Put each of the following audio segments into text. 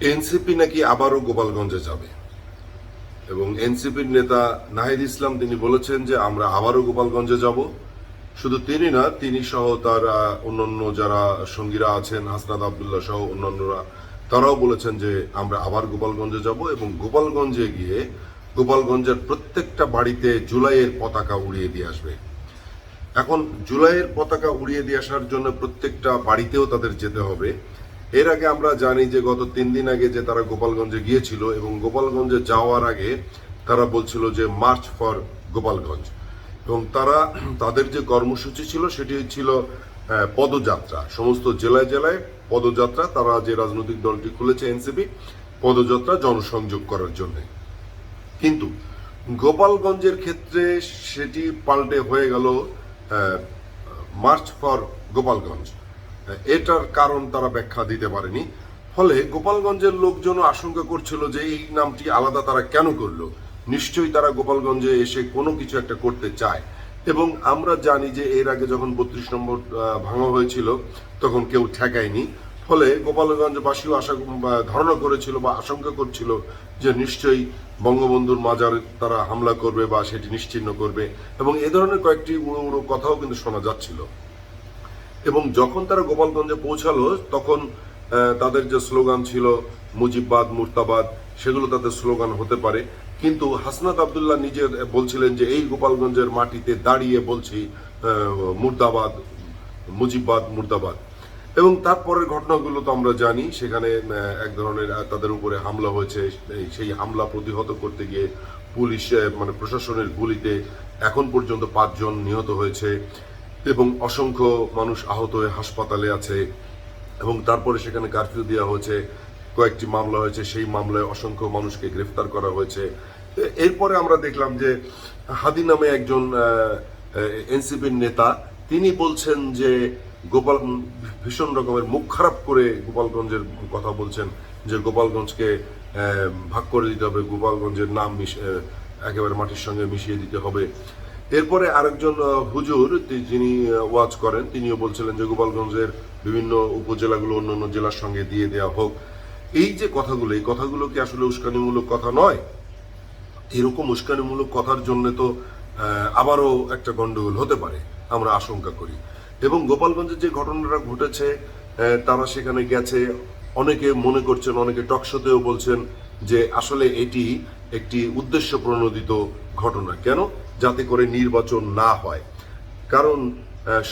NCP নাকি আবারও গোপালগঞ্জে যাবে? এবং এনসিপির নেতা নাহিদ ইসলাম তিনি বলেছেন যে আমরা আবারও গোপালগঞ্জে যাব। শুধু তিনি না, তিনি সহ তার অন্যান্য যারা সঙ্গীরা আছেন হাসনাদ আবদুল্লাহ সহ অন্যান্যরা, তারাও বলেছেন যে আমরা আবার গোপালগঞ্জে যাব এবং গোপালগঞ্জে গিয়ে গোপালগঞ্জের প্রত্যেকটা বাড়িতে জুলাইয়ের পতাকা উড়িয়ে দিয়ে আসবে। এখন জুলাইয়ের পতাকা উড়িয়ে দিয়ে আসার জন্য প্রত্যেকটা বাড়িতেও তাদের যেতে হবে। এর আগে আমরা জানি যে গত তিন দিন আগে যে তারা গোপালগঞ্জে গিয়েছিল এবং গোপালগঞ্জে যাওয়ার আগে তারা বলছিল যে মার্চ ফর গোপালগঞ্জ। এবং তারা, তাদের যে কর্মসূচি ছিল সেটি ছিল পদযাত্রা। সমস্ত জেলায় জেলায় পদযাত্রা, তারা যে রাজনৈতিক দলটি খুলেছে এনসিপি, পদযাত্রা জনসংযোগ করার জন্য। কিন্তু গোপালগঞ্জের ক্ষেত্রে সেটি পাল্টে হয়ে গেল মার্চ ফর গোপালগঞ্জ। এটার কারণ তারা ব্যাখ্যা দিতে পারেনি। ফলে গোপালগঞ্জের লোকজন আশঙ্কা করছিল যে এই নামটি আলাদা তারা কেন করল? নিশ্চয়ই তারা গোপালগঞ্জে এসে কোনো কিছু একটা করতে চায়। এবং আমরা জানি যে এর আগে যখন বত্রিশ নম্বর ভাঙা হয়েছিল, তখন কেউ ঠেকায়নি। ফলে গোপালগঞ্জবাসীও আশা ধারণা করেছিল বা আশঙ্কা করছিল যে নিশ্চয়ই বঙ্গবন্ধুর মাজার তারা হামলা করবে বা সেটি নিশ্চিহ্ন করবে। এবং এ ধরনের কয়েকটি উড়ো উড়ো কথাও কিন্তু শোনা যাচ্ছিল। এবং যখন তারা গোপালগঞ্জে পৌঁছালো, তখন তাদের যে স্লোগান ছিল, মুজিববাদ, মুর্তাবাদ, সেগুলো তাদের স্লোগান হতে পারে। কিন্তু হাসনাত আবদুল্লাহ নিজে বলছিলেন যে, এই গোপালগঞ্জের মাটিতে দাঁড়িয়ে বলছি মুর্দাবাদ, মুজিববাদ, মুর্দাবাদ। এবং তারপরের ঘটনাগুলো তো আমরা জানি, সেখানে এক ধরনের তাদের উপরে হামলা হয়েছে। সেই হামলা প্রতিহত করতে গিয়ে পুলিশ মানে প্রশাসনের গুলিতে এখন পর্যন্ত পাঁচজন নিহত হয়েছে। এবং অসংখ্য মানুষ আহত হয়ে হাসপাতালে আছে এবং তারপরে সেখানে কারফিউ দেওয়া হয়েছে, কয়েকটি মামলা হয়েছে, সেই মামলায় অসংখ্য মানুষকে গ্রেফতার করা হয়েছে। এরপরে আমরা দেখলাম যে হাদি নামে একজন এনসিপির নেতা, তিনি বলছেন যে গোপাল, ভীষণ রকমের মুখ খারাপ করে গোপালগঞ্জের কথা বলছেন যে গোপালগঞ্জকে ভাগ করে দিতে হবে, গোপালগঞ্জের নাম একেবারে মাটির সঙ্গে মিশিয়ে দিতে হবে। এরপরে আরেকজন হুজুর যিনি ওয়াজ করেন, তিনিও বলছিলেন যে গোপালগঞ্জের বিভিন্ন উপজেলাগুলো অন্যান্য জেলার সঙ্গে দিয়ে দেওয়া হোক। এই যে কথাগুলো, এই কথাগুলো কি আসলে উস্কানিমূলক কথা নয়? এরকম উস্কানিমূলক কথার জন্য তো আবারও একটা গন্ডগোল হতে পারে, আমরা আশঙ্কা করি। এবং গোপালগঞ্জের যে ঘটনাটা ঘটেছে তারা সেখানে গেছে, অনেকে মনে করছেন, অনেকে টকশোতেও বলছেন যে আসলে এটি একটি উদ্দেশ্য প্রণোদিত ঘটনা। কেন? যাতে করে নির্বাচন না হয়। কারণ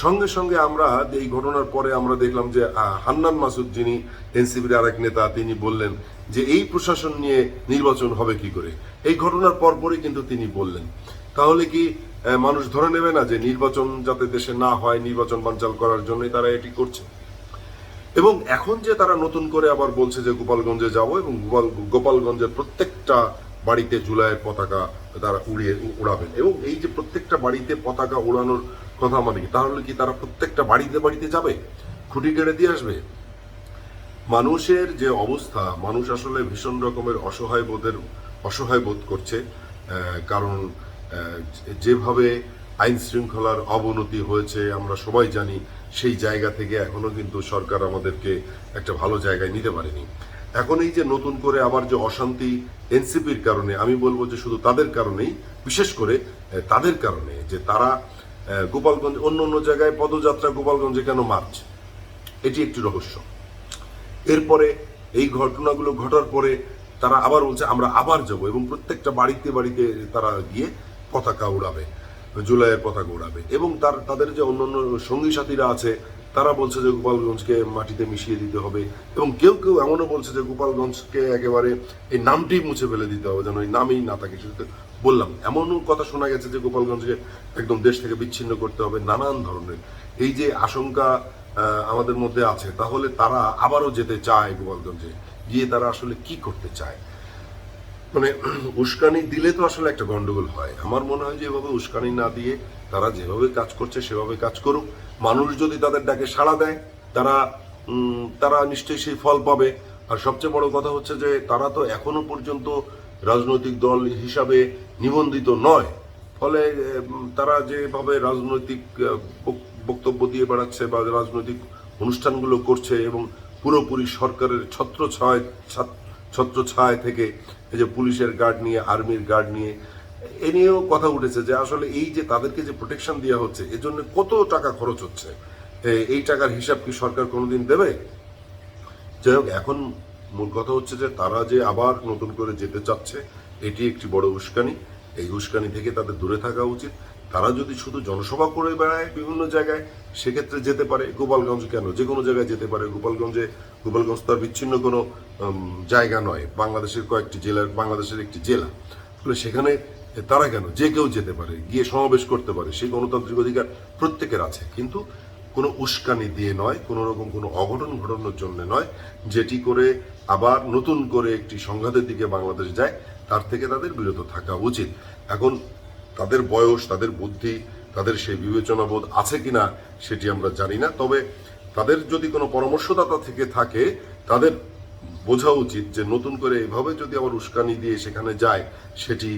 সঙ্গে সঙ্গে আমরা এই ঘটনার পরে আমরা দেখলাম যে হান্নান মাসুদ যিনি এনসিপির আরেক নেতা, তিনি বললেন যে, এই প্রশাসন নিয়ে নির্বাচন হবে কি করে? এই ঘটনার পরপরই কিন্তু তিনি বললেন। তাহলে কি মানুষ ধরে নেবে না যে, নির্বাচন যাতে দেশে না হয়, নির্বাচন বানচাল করার জন্যই তারা এটি করছে? এবং এখন যে তারা নতুন করে আবার বলছে যে, গোপালগঞ্জে যাব এবং গোপাল, গোপালগঞ্জের প্রত্যেকটা বাড়িতে জুলাইয়ের পতাকা তারা উড়িয়ে উড়াবেন। এবং এই যে প্রত্যেকটা বাড়িতে পতাকা উড়ানোর কথা মানে কি? তাহলে কি তারা প্রত্যেকটা বাড়িতে বাড়িতে যাবে? খুঁটি কেড়ে দিয়ে আসবে? মানুষের যে অবস্থা, মানুষ আসলে ভীষণ রকমের অসহায় বোধের, অসহায় বোধ করছে কারণ যেভাবে আইন শৃঙ্খলার অবনতি হয়েছে, আমরা সবাই জানি, সেই জায়গা থেকে এখনও কিন্তু সরকার আমাদেরকে একটা ভালো জায়গায় নিতে পারেনি। এখন এই যে নতুন করে আবার যে অশান্তি এনসিপির কারণে, আমি বলব যে শুধু তাদের কারণেই, বিশেষ করে তাদের কারণে যে তারা গোপালগঞ্জ, অন্য অন্য জায়গায় পদযাত্রা গোপালগঞ্জে কেন মার্চ? এটি একটি রহস্য। এরপরে এই ঘটনাগুলো ঘটার পরে তারা আবার বলছে, আমরা আবার যাব। এবং প্রত্যেকটা বাড়িতে বাড়িতে তারা গিয়ে পতাকা উড়াবে, জুলাইয়ের পতাকা উড়াবে। এবং তার, তাদের যে অন্য অন্য সঙ্গী সাথীরা আছে তারা বলছে যে গোপালগঞ্জকে মাটিতে মিশিয়ে দিতে হবে এবং কেউ কেউ এমনও বলছে যে গোপালগঞ্জকে একেবারে এই নামটি মুছে ফেলে দিতে হবে, যেন এই নামেই না থাকে শুধু বললাম। এমনও কথা শোনা গেছে যে গোপালগঞ্জকে একদম দেশ থেকে বিচ্ছিন্ন করতে হবে নানান ধরনের। এই যে আশঙ্কা আমাদের মধ্যে আছে, তাহলে তারা আবারও যেতে চায় গোপালগঞ্জে। গিয়ে তারা আসলে কি করতে চায়? মানে উস্কানি দিলে তো আসলে একটা গন্ডগোল হয়। আমার মনে হয় যে, এভাবে উস্কানি না দিয়ে তারা যেভাবে কাজ করছে, সেভাবে কাজ করুক। মানুষ যদি তাদের ডাকে সাড়া দেয়, তারা তারা নিশ্চয়ই সেই ফল পাবে। আর সবচেয়ে বড় কথা হচ্ছে যে, তারা তো এখনও পর্যন্ত রাজনৈতিক দল হিসাবে নিবন্ধিত নয়। ফলে তারা যেভাবে রাজনৈতিক বক্তব্য দিয়ে বেড়াচ্ছে বা রাজনৈতিক অনুষ্ঠানগুলো করছে এবং পুরোপুরি সরকারের ছত্র ছয় ছত্র ছায় থেকে এই যে পুলিশের গার্ড নিয়ে আর্মির গার্ড নিয়ে, এ নিয়েও কথা উঠেছে যে আসলে এই যে তাদেরকে যে প্রোটেকশন দেওয়া হচ্ছে এজন্য কত টাকা খরচ হচ্ছে? এই টাকার হিসাব কি সরকার কোনোদিন দেবে? যাই হোক, এখন মূল কথা হচ্ছে যে তারা যে আবার নতুন করে যেতে চাচ্ছে, এটি একটি বড় উস্কানি। এই উস্কানি থেকে তাদের দূরে থাকা উচিত। তারা যদি শুধু জনসভা করে বেড়ায় বিভিন্ন জায়গায়, সেক্ষেত্রে যেতে পারে গোপালগঞ্জ কেন? যে কোনো জায়গায় যেতে পারে। গোপালগঞ্জে, গোপালগঞ্জ তো আর বিচ্ছিন্ন কোনো জায়গা নয়। বাংলাদেশের কয়েকটি জেলার বাংলাদেশের একটি জেলা। তাহলে সেখানে তারা কেন? যে কেউ যেতে পারে, গিয়ে সমাবেশ করতে পারে, সেই গণতান্ত্রিক অধিকার প্রত্যেকের আছে। কিন্তু কোনো উস্কানি দিয়ে নয়, কোনো রকম কোনো অঘটন ঘটানোর জন্য নয়, যেটি করে আবার নতুন করে একটি সংঘাতের দিকে বাংলাদেশ যায়, তার থেকে তাদের বিরত থাকা উচিত। এখন তাদের বয়স, তাদের বুদ্ধি, তাদের সেই বিবেচনাবোধ আছে কিনা সেটি আমরা জানি না। তবে তাদের যদি কোনো পরামর্শদাতা থেকে থাকে, তাদের বোঝা উচিত যে নতুন করে এভাবে যদি আবার উস্কানি দিয়ে সেখানে যায়, সেটি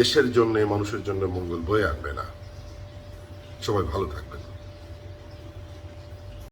দেশের জন্য, মানুষের জন্য মঙ্গল বয়ে আনবে না। সবাই ভালো থাকবেন।